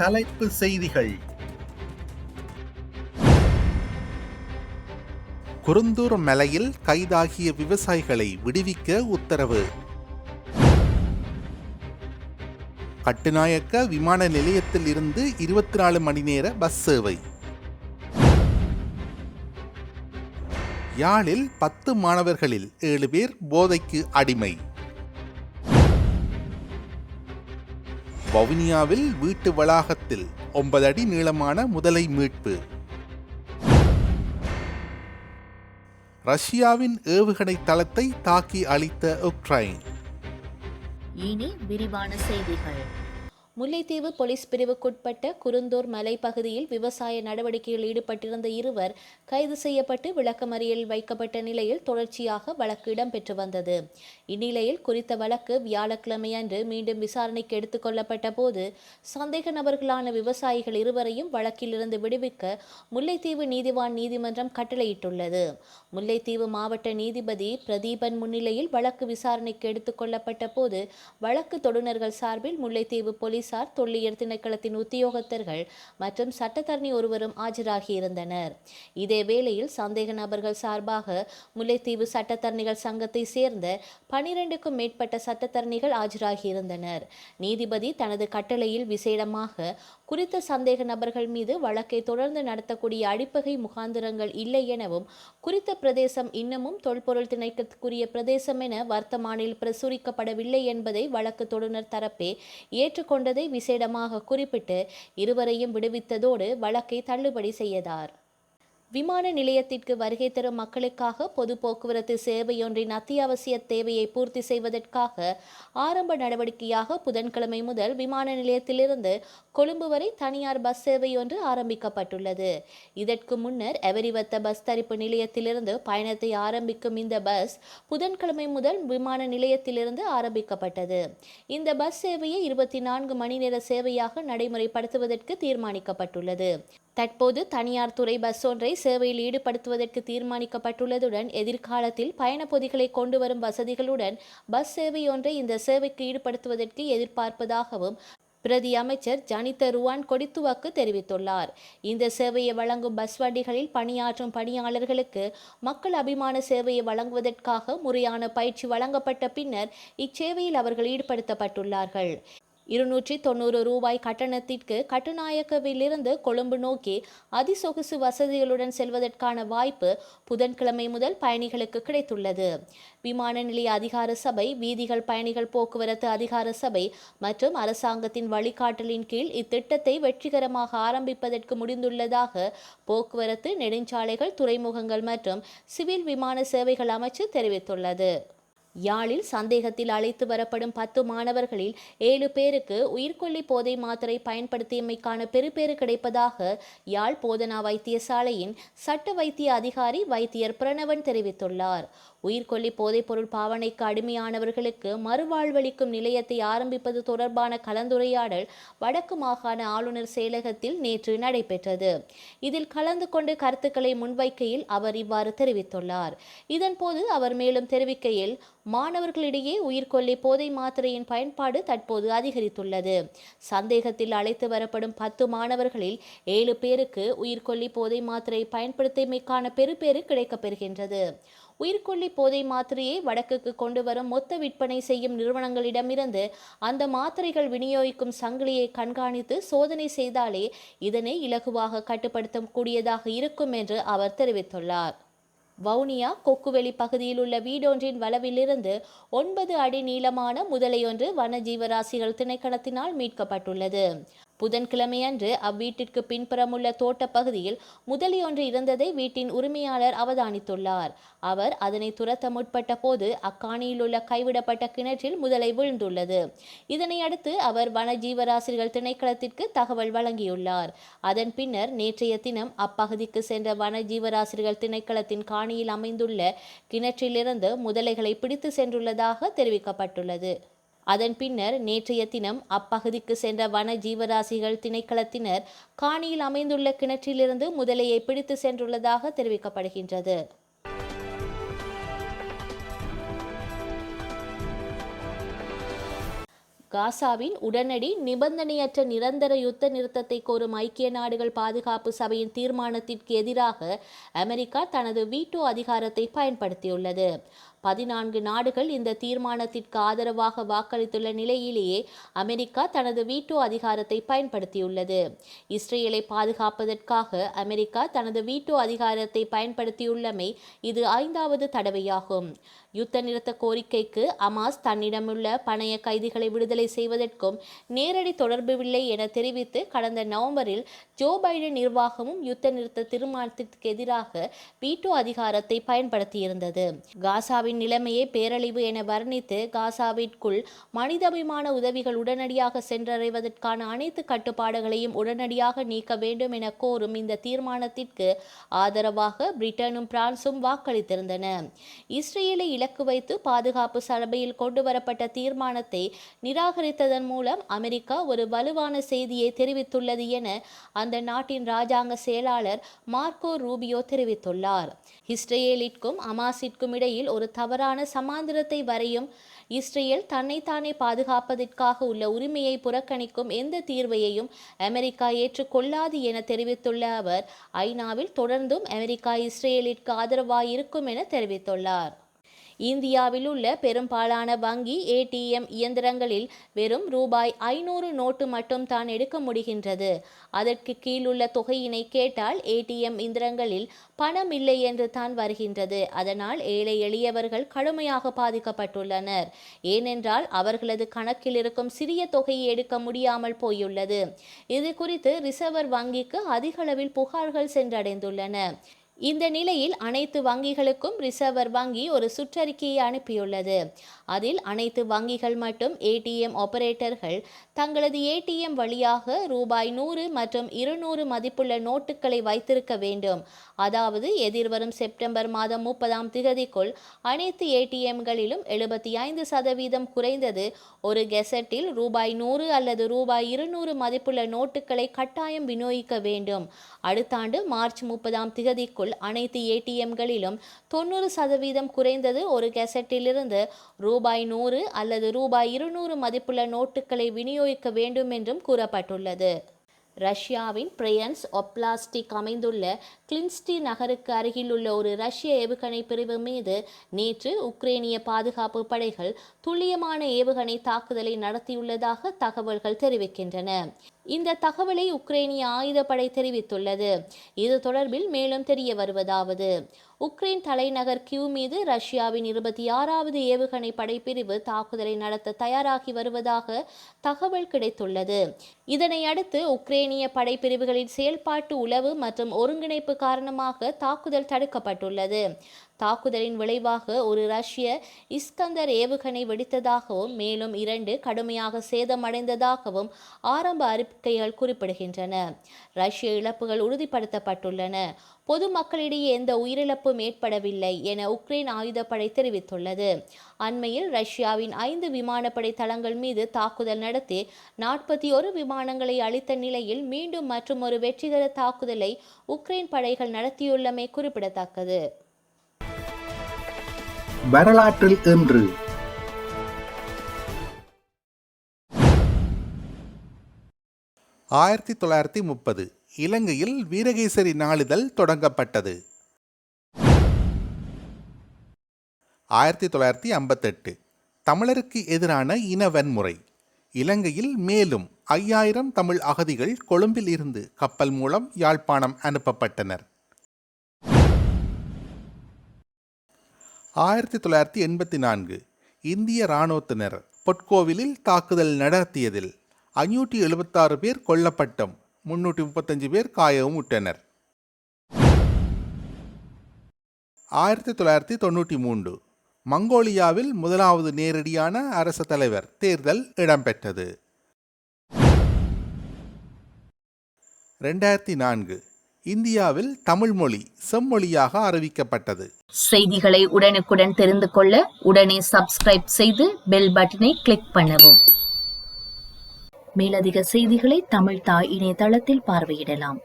தலைப்பு செய்திகள். குருந்தூர் மலையில் கைதாகிய விவசாயிகளை விடுவிக்க உத்தரவு. கட்டுநாயக்க விமான நிலையத்தில் இருந்து இருபத்தி நாலு மணி நேர பஸ் சேவை. யாழில் பத்து மாணவர்களில் ஏழு பேர் போதைக்கு அடிமை. வவுனியாவில் வீட்டு வளாகத்தில் ஒன்பது அடி நீளமான முதலை மீட்பு. ரஷ்யாவின் ஏவுகணை தளத்தை தாக்கி அழித்த உக்ரைன். இனி விரிவான செய்திகள். முல்லைத்தீவு போலீஸ் பிரிவுக்குட்பட்ட குருந்தூர் மலைப்பகுதியில் விவசாய நடவடிக்கையில் ஈடுபட்டிருந்த இருவர் கைது செய்யப்பட்டு விளக்கமறியலில் வைக்கப்பட்ட நிலையில் தொடர்ச்சியாக வழக்கு இடம்பெற்று வந்தது. இந்நிலையில் குறித்த வழக்கு வியாழக்கிழமை அன்று மீண்டும் விசாரணைக்கு எடுத்துக் கொள்ளப்பட்ட போது சந்தேக நபர்களான விவசாயிகள் இருவரையும் வழக்கிலிருந்து விடுவிக்க முல்லைத்தீவு நீதிவான் நீதிமன்றம் கட்டளையிட்டுள்ளது. முல்லைத்தீவு மாவட்ட நீதிபதி பிரதீபன் முன்னிலையில் வழக்கு விசாரணைக்கு எடுத்துக் கொள்ளப்பட்ட போது வழக்கு தொடுநர்கள் சார்பில் முல்லைத்தீவு போலீசார் தொல்லியல் திணைக்களத்தின் உத்தியோகத்தர்கள் மற்றும் சட்டத்தரணி ஒருவரும் ஆஜராகியிருந்தனர் இதே வேளையில் சந்தேக நபர்கள் சார்பாக முல்லைத்தீவு சட்டத்தரணிகள் சங்கத்தை சேர்ந்த பனிரெண்டுக்கும் மேற்பட்ட சட்டத்தரணிகள் ஆஜராகியிருந்தனர் நீதிபதி தனது கட்டளையில் விசேடமாக குறித்த சந்தேக நபர்கள் மீது வழக்கை தொடர்ந்து நடத்தக்கூடிய அடிப்பகை முகாந்திரங்கள் இல்லை எனவும் குறித்த பிரதேசம் இன்னமும் தொல்பொருள் திணைக்கத்துக்குரிய பிரதேசம் என வர்த்தமானில் பிரசுரிக்கப்படவில்லை என்பதை வழக்கு தொடுநர் தரப்பே ஏற்றுக்கொண்டதை விசேடமாக குறிப்பிட்டு இருவரையும் விடுவித்ததோடு வழக்கை தள்ளுபடி செய்தார் விமான நிலையத்திற்கு வருகை தரும் மக்களுக்காக பொது போக்குவரத்து சேவையொன்றின் அத்தியாவசிய தேவையை பூர்த்தி செய்வதற்காக ஆரம்ப நடவடிக்கையாக புதன்கிழமை முதல் விமான நிலையத்திலிருந்து கொழும்பு வரை தனியார் பஸ் சேவை ஒன்று ஆரம்பிக்கப்பட்டுள்ளது. இதற்கு முன்னர் எவரிவத்த பஸ் தரிப்பு நிலையத்திலிருந்து பயணத்தை ஆரம்பிக்கும் இந்த பஸ் புதன்கிழமை முதல் விமான நிலையத்திலிருந்து ஆரம்பிக்கப்பட்டது. இந்த பஸ் சேவையை இருபத்தி நான்கு மணி நேர சேவையாக நடைமுறைப்படுத்துவதற்கு தீர்மானிக்கப்பட்டுள்ளது. தற்போது தனியார் துறை பஸ் ஒன்றை சேவையில் ஈடுபடுத்துவதற்கு தீர்மானிக்கப்பட்டுள்ளதுடன் எதிர்காலத்தில் பயணப்பொதிகளை கொண்டு வரும் வசதிகளுடன் பஸ் சேவை ஒன்றை இந்த சேவைக்கு ஈடுபடுத்துவதற்கு எதிர்பார்ப்பதாகவும் பிரதி அமைச்சர் ஜனித ருவான் கொடித்துவாக்கு தெரிவித்துள்ளார். இந்த சேவையை வழங்கும் பஸ் வண்டிகளில் பணியாற்றும் பணியாளர்களுக்கு மக்கள் அபிமான சேவையை வழங்குவதற்காக முறையான பயிற்சி வழங்கப்பட்ட பின்னர் இச்சேவையில் அவர்கள் ஈடுபடுத்தப்பட்டுள்ளார்கள். இருநூற்றி தொண்ணூறு ரூபாய் கட்டணத்திற்கு கட்டுநாயக்கவிலிருந்து கொழும்பு நோக்கி அதிசொகுசு வசதிகளுடன் செல்வதற்கான வாய்ப்பு புதன்கிழமை முதல் பயணிகளுக்கு கிடைத்துள்ளது. விமான நிலைய அதிகார சபை வீதிகள் பயணிகள் போக்குவரத்து அதிகார சபை மற்றும் அரசாங்கத்தின் வழிகாட்டலின் கீழ் இத்திட்டத்தை வெற்றிகரமாக ஆரம்பிப்பதற்கு முடிந்துள்ளதாக போக்குவரத்து நெடுஞ்சாலைகள் துறைமுகங்கள் மற்றும் சிவில் விமான சேவைகள் அமைச்சு தெரிவித்துள்ளது. யாழில் சந்தேகத்தில் அழைத்து வரப்படும் பத்து மாணவர்களில் ஏழு பேருக்கு உயிர்கொல்லி போதை மாத்திரை பயன்படுத்தியமைக்கான பெறுபேறு கிடைப்பதாக யாழ் போதனா வைத்தியசாலையின் சட்ட வைத்திய அதிகாரி வைத்தியர் பிரணவன் தெரிவித்துள்ளார். உயிர்கொல்லி போதைப்பொருள் பாவனைக்கு அடிமையானவர்களுக்கு மறுவாழ்வளிக்கும் நிலையத்தை ஆரம்பிப்பது தொடர்பான கலந்துரையாடல் வடக்கு மாகாண ஆளுநர் செயலகத்தில் நேற்று நடைபெற்றது. இதில் கலந்து கொண்டு கருத்துக்களை முன்வைக்கையில் அவர் இவ்வாறு தெரிவித்துள்ளார். இதன்போது அவர் மேலும் தெரிவிக்கையில் மாணவர்களிடையே உயிர்கொல்லி போதை மாத்திரையின் பயன்பாடு தற்போது அதிகரித்துள்ளது. சந்தேகத்தில் அழைத்து வரப்படும் பத்து மாணவர்களில் ஏழு பேருக்கு உயிர்கொல்லி போதை மாத்திரை பயன்படுத்தியமைக்கான பெறுபேறு கிடைக்கப்பெறுகின்றது உயிர்கொல்லி போதை மாத்திரையை வடக்குக்கு கொண்டு வரும் மொத்த விற்பனை செய்யும் நிறுவனங்களிடமிருந்து அந்த மாத்திரைகள் விநியோகிக்கும் சங்கிலியை கண்காணித்து சோதனை செய்தாலே இதனை இலகுவாக கட்டுப்படுத்தக்கூடியதாக இருக்கும் என்று அவர் தெரிவித்துள்ளார். வவுனியா கொக்குவெளி பகுதியில் உள்ள வீடொன்றின் வளவிலிருந்து ஒன்பது அடி நீளமான முதலையொன்று வன ஜீவராசிகள் திணைக்களத்தினால் மீட்கப்பட்டுள்ளது. புதன்கிழமையன்று அவ்வீட்டிற்கு பின்புறமுள்ள தோட்டப் பகுதியில் முதலியொன்று இருந்ததை வீட்டின் உரிமையாளர் அவதானித்துள்ளார். அவர் அதனை துரத்த முற்பட்ட போது அக்காணியில் உள்ள கைவிடப்பட்ட கிணற்றில் முதலை விழுந்துள்ளது. இதனையடுத்து அவர் வன ஜீவராசிகள் திணைக்களத்திற்கு தகவல் வழங்கியுள்ளார். அதன் பின்னர் நேற்றைய தினம் அப்பகுதிக்கு சென்ற வன ஜீவராசிகள் திணைக்களத்தின் காணியில் அமைந்துள்ள கிணற்றிலிருந்து முதலைகளை பிடித்து சென்றுள்ளதாக தெரிவிக்கப்பட்டுள்ளது. அதன் பின்னர் நேற்றைய தினம் அப்பகுதிக்கு சென்ற வன ஜீவராசிகள் திணைக்களத்தினர் காணியில் அமைந்துள்ள கிணற்றிலிருந்து முதலையை பிடித்து சென்றுள்ளதாக தெரிவிக்கப்படுகின்றது. காசாவின் உடனடி நிபந்தனையற்ற நிரந்தர யுத்த நிறுத்தத்தை கோரும் ஐக்கிய நாடுகள் பாதுகாப்பு சபையின் தீர்மானத்திற்கு எதிராக அமெரிக்கா தனது வீட்டோ அதிகாரத்தை பயன்படுத்தியுள்ளது. பதினான்கு நாடுகள் இந்த தீர்மானத்திற்கு ஆதரவாக வாக்களித்துள்ள நிலையிலேயே அமெரிக்கா தனது வீட்டோ அதிகாரத்தை பயன்படுத்தியுள்ளது. இஸ்ரேலை பாதுகாப்பதற்காக அமெரிக்கா தனது வீட்டோ அதிகாரத்தை பயன்படுத்தியுள்ளமை இது ஐந்தாவது தடவையாகும். யுத்த நிறுத்த கோரிக்கைக்கு அமாஸ் தன்னிடமுள்ள பணைய கைதிகளை விடுதலை செய்வதற்கும் நேரடி தொடர்பில்லை என தெரிவித்து கடந்த நவம்பரில் ஜோ பைடன் நிர்வாகமும் யுத்த நிறுத்த தீர்மானத்திற்கு எதிராக வீட்டோ அதிகாரத்தை பயன்படுத்தியிருந்தது. காசாவின் நிலைமையே பேரழிவு என வர்ணித்து காசாவிற்குள் மனிதாபிமான உதவிகள் உடனடியாக சென்றடைவதற்கான அனைத்து கட்டுப்பாடுகளையும் உடனடியாக நீக்க வேண்டும் என கோரும் இந்த தீர்மானத்திற்கு ஆதரவாக பிரிட்டனும் பிரான்சும் வாக்களித்திருந்தன. இஸ்ரேலை இலக்கு வைத்து பாதுகாப்பு சபையில் கொண்டு வரப்பட்ட தீர்மானத்தை நிராகரித்ததன் மூலம் அமெரிக்கா ஒரு வலுவான செய்தியை தெரிவித்துள்ளது என அந்த நாட்டின் ராஜாங்க செயலாளர் மார்க்கோ ரூபியோ தெரிவித்துள்ளார். இஸ்ரேலிற்கும் அமாசிற்கும் இடையில் ஒரு தவறான சமாந்திரத்தை வரையும் இஸ்ரேல் தன்னைத்தானே பாதுகாப்பதற்காக உள்ள உரிமையை புறக்கணிக்கும் எந்த தீர்வையையும் அமெரிக்கா ஏற்றுக்கொள்ளாது என தெரிவித்துள்ள அவர் ஐநாவில் தொடர்ந்தும் அமெரிக்கா இஸ்ரேலிற்கு ஆதரவாயிருக்கும் என தெரிவித்துள்ளார். இந்தியாவில் உள்ள பெரும்பாலான வங்கி ஏடிஎம் இயந்திரங்களில் வெறும் ரூபாய் ஐநூறு நோட்டு மட்டும் தான் எடுக்க முடிகின்றது. அதற்கு கீழுள்ள தொகையினை கேட்டால் ஏடிஎம் இயந்திரங்களில் பணம் இல்லை என்று தான் வருகின்றது. அதனால் ஏழை எளியவர்கள் கடுமையாக பாதிக்கப்பட்டுள்ளனர். ஏனென்றால் அவர்களது கணக்கில் இருக்கும் சிறிய தொகையை எடுக்க முடியாமல் போயுள்ளது. இது குறித்து ரிசர்வர் வங்கிக்கு அதிகளவில் புகார்கள் சென்றடைந்துள்ளன. இந்த நிலையில் அனைத்து வங்கிகளுக்கும் ரிசர்வர் வங்கி ஒரு சுற்றறிக்கையை அனுப்பியுள்ளது. அதில் அனைத்து வங்கிகள் மற்றும் ஏடிஎம் ஆபரேட்டர்கள் தங்களது ஏடிஎம் வழியாக ரூபாய் நூறு மற்றும் இருநூறு மதிப்புள்ள நோட்டுகளை வைத்திருக்க வேண்டும். அதாவது எதிர்வரும் செப்டம்பர் மாதம் முப்பதாம் திகதிக்குள் அனைத்து ஏடிஎம்களிலும் எழுபத்தி ஐந்து சதவீதம் குறைந்தது. ஒரு கெசட்டில் ரூபாய் நூறு அல்லது ரூபாய் இருநூறு மதிப்புள்ள நோட்டுகளை கட்டாயம் விநியோகிக்க வேண்டும். அடுத்த ஆண்டு மார்ச் முப்பதாம் திகதிக்குள் அனைத்து ஏடிஎம்களிலும் தொண்ணூறு சதவீதம் குறைந்தது. ஒரு கெசட்டிலிருந்து ரூபாய் நூறு அல்லது ரூபாய் இருநூறு மதிப்புள்ள நோட்டுகளை விநியோகிக்க வேண்டும் என்றும் கூறப்பட்டுள்ளது. ரஷ்யாவின் பிரையன்ஸ் ஒப்லாஸ்டிக் அமைந்துள்ள கிளின்ஸ்டி நகருக்கு அருகிலுள்ள ஒரு ரஷ்ய ஏவுகணை பிரிவு மீது நேற்று உக்ரேனிய பாதுகாப்பு படைகள் துல்லியமான ஏவுகணை தாக்குதலை நடத்தியுள்ளதாக தகவல்கள் தெரிவிக்கின்றன. இந்த தகவலை உக்ரேனிய ஆயுதப்படை தெரிவித்துள்ளது. இது தொடர்பில் மேலும் தெரிய வருவதாவது. உக்ரைன் தலைநகர் கியூ மீது ரஷ்யாவின் இருபத்தி ஆறாவது ஏவுகணை படைப்பிரிவு தாக்குதலை நடத்த தயாராகி வருவதாக தகவல் கிடைத்துள்ளது. இதனை அடுத்து உக்ரேனிய படைப்பிரிவுகளின் செயல்பாட்டு உளவு மற்றும் ஒருங்கிணைப்பு காரணமாக தாக்குதல் தடுக்கப்பட்டுள்ளது. தாக்குதலின் விளைவாக ஒரு ரஷ்ய இஸ்கந்தர் ஏவுகணை வெடித்ததாகவும் மேலும் இரண்டு கடுமையாக சேதமடைந்ததாகவும் ஆரம்ப அறிக்கைகள் குறிப்பிடுகின்றன. ரஷ்ய இழப்புகள் உறுதிப்படுத்தப்பட்டுள்ளன. பொதுமக்களிடையே எந்த உயிரிழப்பும் ஏற்படவில்லை என உக்ரைன் ஆயுதப்படை தெரிவித்துள்ளது. அண்மையில் ரஷ்யாவின் ஐந்து விமானப்படை தளங்கள் மீது தாக்குதல் நடத்தி நாற்பத்தி ஒரு விமானங்களை அளித்த நிலையில் மீண்டும் மற்றும் ஒரு வெற்றிகர தாக்குதலை உக்ரைன் படைகள் நடத்தியுள்ளமை குறிப்பிடத்தக்கது. வரலாற்றில் இன்று. ஆயிரத்தி தொள்ளாயிரத்தி முப்பது இலங்கையில் வீரகேசரி நாளிதழ் தொடங்கப்பட்டது. ஆயிரத்தி தொள்ளாயிரத்தி ஐம்பத்தெட்டு தமிழருக்கு எதிரான இன வன்முறை. இலங்கையில் மேலும் ஐயாயிரம் தமிழ் அகதிகள் கொழும்பில் இருந்து கப்பல் மூலம் யாழ்ப்பாணம் அனுப்பப்பட்டனர். ஆயிரத்தி தொள்ளாயிரத்தி எண்பத்தி நான்கு இந்திய இராணுவத்தினர் பொற்கோவிலில் தாக்குதல் நடத்தியதில் ஐநூற்றி எழுபத்தாறு பேர் கொல்லப்பட்டும் முன்னூற்றி முப்பத்தஞ்சு பேர் காயவும் விட்டனர் ஆயிரத்தி தொள்ளாயிரத்தி தொண்ணூற்றி மூன்று மங்கோலியாவில் முதலாவது நேரடியான அரச தலைவர் தேர்தல் இடம்பெற்றது. ரெண்டாயிரத்தி நான்கு இந்தியாவில் தமிழ் மொழி செம்மொழியாக அறிவிக்கப்பட்டது. செய்திகளை உடனுக்குடன் தெரிந்து கொள்ள உடனே சப்ஸ்கிரைப் செய்து பெல் பட்டனை கிளிக் பண்ணவும். மேலதிக செய்திகளை தமிழ் தாய் இணையதளத்தில் பார்வையிடலாம்.